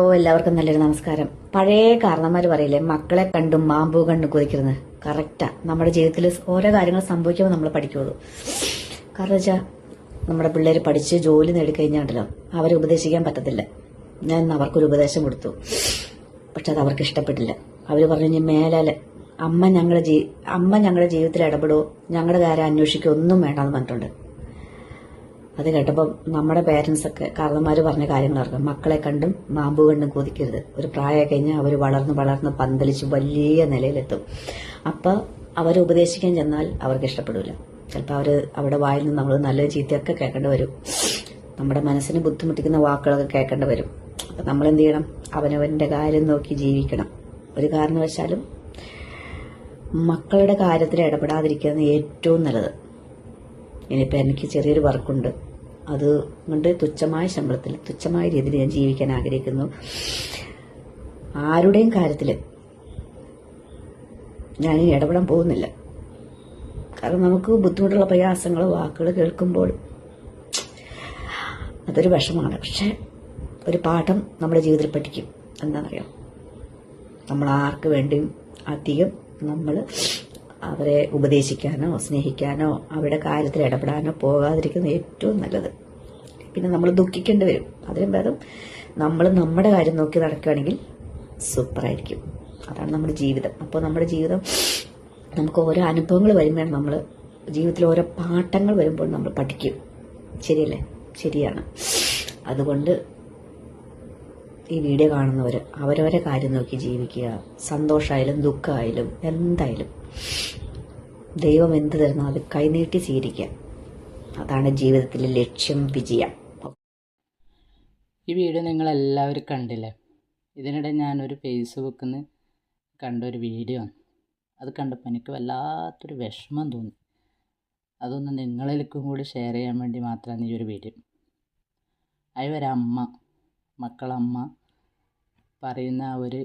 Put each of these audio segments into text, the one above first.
ഓ എല്ലാവർക്കും നല്ലൊരു നമസ്കാരം. പഴയ കാരണന്മാര് പറയില്ലേ മക്കളെ കണ്ടും മാമ്പൂ കണ്ടും കൊതിക്കുന്നത് കറക്റ്റാ നമ്മുടെ ജീവിതത്തിൽ ഓരോ കാര്യങ്ങൾ സംഭവിക്കുമ്പോൾ നമ്മൾ പഠിക്കുള്ളൂ. കാരണം വെച്ചാൽ നമ്മുടെ പിള്ളേർ പഠിച്ച് ജോലി നേടിക്കഴിഞ്ഞാണ്ടല്ലോ അവരെ ഉപദേശിക്കാൻ പറ്റത്തില്ല. ഞാൻ അവർക്കൊരു ഉപദേശം കൊടുത്തു. പക്ഷെ അത് അവർക്ക് ഇഷ്ടപ്പെട്ടില്ല. അവർ പറഞ്ഞു ഇനി മേലാൽ അമ്മ ഞങ്ങളുടെ ജീ അമ്മ ഞങ്ങളുടെ ജീവിതത്തിൽ ഇടപെടുവോ ഞങ്ങളുടെ കാര്യം അന്വേഷിക്കുകയോ ഒന്നും വേണ്ടെന്ന് പറഞ്ഞിട്ടുണ്ട്. അത് കേട്ടപ്പോൾ നമ്മുടെ പേരൻസ് ഒക്കെ കാരണന്മാർ പറഞ്ഞ കാര്യങ്ങൾ ഓർക്കാം മക്കളെ കണ്ടും മാമ്പു കണ്ടും കൊതിക്കരുത്. ഒരു പ്രായം കഴിഞ്ഞാൽ അവർ വളർന്ന് വളർന്ന് പന്തലിച്ച് വലിയ നിലയിലെത്തും. അപ്പോൾ അവരെ ഉപദേശിക്കാൻ ചെന്നാൽ അവർക്ക് ഇഷ്ടപ്പെടില്ല ചിലപ്പോൾ അവർ അവിടെ വായിൽ നിന്ന് നമ്മൾ നല്ല ചീത്തയൊക്കെ കേൾക്കേണ്ടി വരും. നമ്മുടെ മനസ്സിന് ബുദ്ധിമുട്ടിക്കുന്ന വാക്കുകളൊക്കെ കേൾക്കേണ്ടി വരും. അപ്പം നമ്മൾ എന്ത് ചെയ്യണം? അവനവന്റെ കാര്യം നോക്കി ജീവിക്കണം. ഒരു കാരണവശാലും മക്കളുടെ കാര്യത്തിൽ ഇടപെടാതിരിക്കുന്നത് ഏറ്റവും നല്ലത്. ഇനിയിപ്പോൾ എനിക്ക് ചെറിയൊരു വർക്കുണ്ട് അത് കൊണ്ട് തുച്ഛമായ ശമ്പളത്തിൽ തുച്ഛമായ രീതിയിൽ ഞാൻ ജീവിക്കാൻ ആഗ്രഹിക്കുന്നു. ആരുടെയും കാര്യത്തിൽ ഞാൻ ഇടപെടാൻ പോകുന്നില്ല. കാരണം നമുക്ക് ബുദ്ധിമുട്ടുള്ള പ്രയാസങ്ങൾ വാക്കുകൾ കേൾക്കുമ്പോൾ അതൊരു വിഷമാണ് പക്ഷെ ഒരു പാഠം നമ്മുടെ ജീവിതത്തിൽ പഠിക്കും. എന്താണെന്നറിയാം? നമ്മൾ ആർക്ക് വേണ്ടിയും അധികം നമ്മൾ അവരെ ഉപദേശിക്കാനോ സ്നേഹിക്കാനോ അവരുടെ കാര്യത്തിൽ ഇടപെടാനോ പോകാതിരിക്കുന്നത് ഏറ്റവും നല്ലത്. പിന്നെ നമ്മൾ ദുഃഖിക്കേണ്ടി വരും. അതിനും ഭേദം നമ്മൾ നമ്മുടെ കാര്യം നോക്കി നടക്കുകയാണെങ്കിൽ സൂപ്പറായിരിക്കും അതാണ് നമ്മുടെ ജീവിതം. അപ്പോൾ നമ്മുടെ ജീവിതം നമുക്ക് ഓരോ അനുഭവങ്ങൾ വരുമ്പോഴാണ് നമ്മൾ ജീവിതത്തിൽ ഓരോ പാഠങ്ങൾ വരുമ്പോൾ നമ്മൾ പഠിക്കും. ശരിയല്ലേ? ശരിയാണ്. അതുകൊണ്ട് ഈ വീഡിയോ കാണുന്നവർ അവരവരെ കാര്യം നോക്കി ജീവിക്കുക. സന്തോഷമായാലും ദുഃഖമായാലും എന്തായാലും ദൈവം എന്ത് അത് കൈനീട്ടി സ്വീകരിക്കുക അതാണ് ജീവിതത്തിലെ ലക്ഷ്യം വിജയം. ഈ വീഡിയോ നിങ്ങളെല്ലാവരും കണ്ടില്ലേ? ഇതിനിടെ ഞാനൊരു ഫേസ്ബുക്കിൽ നിന്ന് കണ്ടൊരു വീഡിയോ. അത് കണ്ടപ്പോൾ എനിക്ക് വല്ലാത്തൊരു വിഷമം തോന്നി. അതൊന്ന് നിങ്ങളിലേക്കും കൂടി ഷെയർ ചെയ്യാൻ വേണ്ടി മാത്രമാണ് ഈ ഒരു വീഡിയോ. അതിൽ ഒരമ്മ മക്കളമ്മ പറയുന്ന ഒരു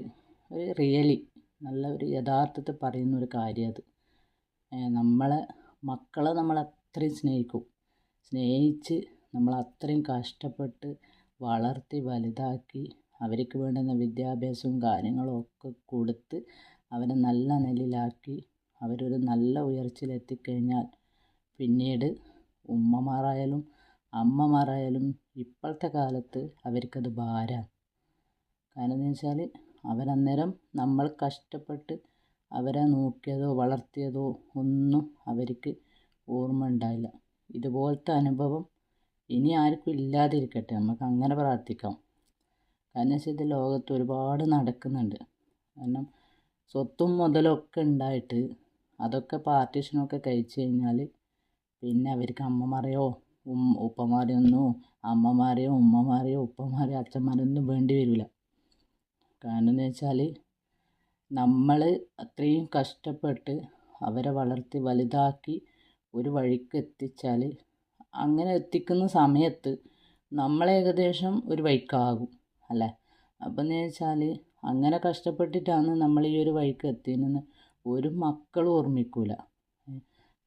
ഒരു റിയലി നല്ല ഒരു യഥാർത്ഥത്തിൽ പറയുന്ന ഒരു കാര്യം അത്. നമ്മളെ മക്കളെ നമ്മൾ അത്രയും സ്നേഹിക്കും. സ്നേഹിച്ച് നമ്മൾ അത്രയും കഷ്ടപ്പെട്ട് വളർത്തി വലുതാക്കി അവർക്ക് വേണ്ടുന്ന വിദ്യാഭ്യാസവും കാര്യങ്ങളും ഒക്കെ കൊടുത്ത് അവരെ നല്ല നിലയിലാക്കി അവരൊരു നല്ല ഉയർച്ചയിലെത്തിക്കഴിഞ്ഞാൽ പിന്നീട് ഉമ്മമാരായാലും അമ്മമാരായാലും ഇപ്പോഴത്തെ കാലത്ത് അവർക്കത് ഭാരമാണ്. കാരണം എന്ന് വെച്ചാൽ അവരന്നേരം നമ്മൾ കഷ്ടപ്പെട്ട് അവരെ നോക്കിയതോ വളർത്തിയതോ ഒന്നും അവർക്ക് ഓർമ്മ ഉണ്ടായില്ല ഇതുപോലത്തെ അനുഭവം ഇനി ആർക്കും ഇല്ലാതിരിക്കട്ടെ. നമുക്ക് അങ്ങനെ പ്രാർത്ഥിക്കാം. കാരണം വെച്ചാൽ ഇത് ലോകത്ത് ഒരുപാട് നടക്കുന്നുണ്ട്. കാരണം സ്വത്തും മുതലൊക്കെ ഉണ്ടായിട്ട് അതൊക്കെ പാർട്ടീഷനൊക്കെ കഴിച്ചു കഴിഞ്ഞാൽ പിന്നെ അവർക്ക് അമ്മമാരെയോ ഉപ്പമാരെയൊന്നോ അമ്മമാരെയോ ഉമ്മമാരെയോ ഉപ്പമാരെയോ അച്ഛന്മാരെയൊന്നും വേണ്ടി വരില്ല. കാരണം എന്ന് വെച്ചാൽ നമ്മൾ അത്രയും കഷ്ടപ്പെട്ട് അവരെ വളർത്തി വലുതാക്കി ഒരു വഴിക്ക് എത്തിച്ചാൽ അങ്ങനെ എത്തിക്കുന്ന സമയത്ത് നമ്മൾ ഏകദേശം ഒരു വഴിക്കാകും അല്ലേ? അപ്പം എന്ന് വെച്ചാൽ അങ്ങനെ കഷ്ടപ്പെട്ടിട്ടാണ് നമ്മൾ ഈ ഒരു വഴിക്ക് എത്തിയതെന്ന് ഒരു മക്കളും ഓർമ്മിക്കൂല.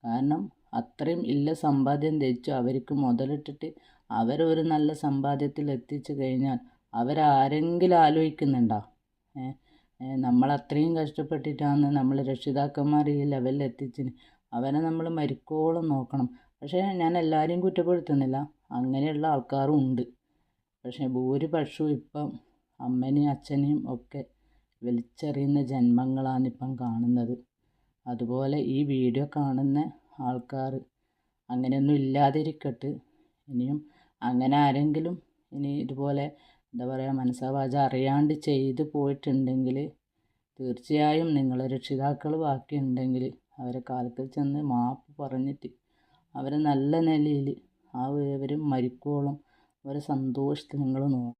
കാരണം അത്രയും ഇല്ല സമ്പാദ്യം ധരിച്ചു അവർക്ക് മുതലിട്ടിട്ട് അവരൊരു നല്ല സമ്പാദ്യത്തിൽ എത്തിച്ചു കഴിഞ്ഞാൽ അവരാരെങ്കിലും ആലോചിക്കുന്നുണ്ടോ? ഏഹ്? നമ്മൾ അത്രയും കഷ്ടപ്പെട്ടിട്ടാണ് നമ്മൾ രക്ഷിതാക്കന്മാർ ഈ ലെവലിൽ എത്തിച്ചിന് അവനെ നമ്മൾ മരിക്കോളം നോക്കണം. പക്ഷേ ഞാൻ എല്ലാവരെയും കുറ്റപ്പെടുത്തുന്നില്ല. അങ്ങനെയുള്ള ആൾക്കാരും ഉണ്ട്. പക്ഷേ ഭൂരിപക്ഷവും ഇപ്പം അമ്മനെയും അച്ഛനെയും ഒക്കെ വലിച്ചെറിയുന്ന ജന്മങ്ങളാണ് ഇപ്പം കാണുന്നത്. അതുപോലെ ഈ വീഡിയോ കാണുന്ന ആൾക്കാർ അങ്ങനെയൊന്നും ഇല്ലാതിരിക്കട്ടെ. ഇനിയും അങ്ങനെ ആരെങ്കിലും ഇനി ഇതുപോലെ എന്താ പറയുക മനസ്സാവാച അറിയാണ്ട് ചെയ്തു പോയിട്ടുണ്ടെങ്കിൽ തീർച്ചയായും നിങ്ങളെ രക്ഷിതാക്കൾ ബാക്കിയുണ്ടെങ്കിൽ അവരെ കാലത്തിൽ ചെന്ന് മാപ്പ് പറഞ്ഞിട്ട് അവരെ നല്ല നിലയിൽ ആ അവർ മരിക്കോളും. അവരെ സന്തോഷത്തിൽ നിങ്ങൾ നോക്കണം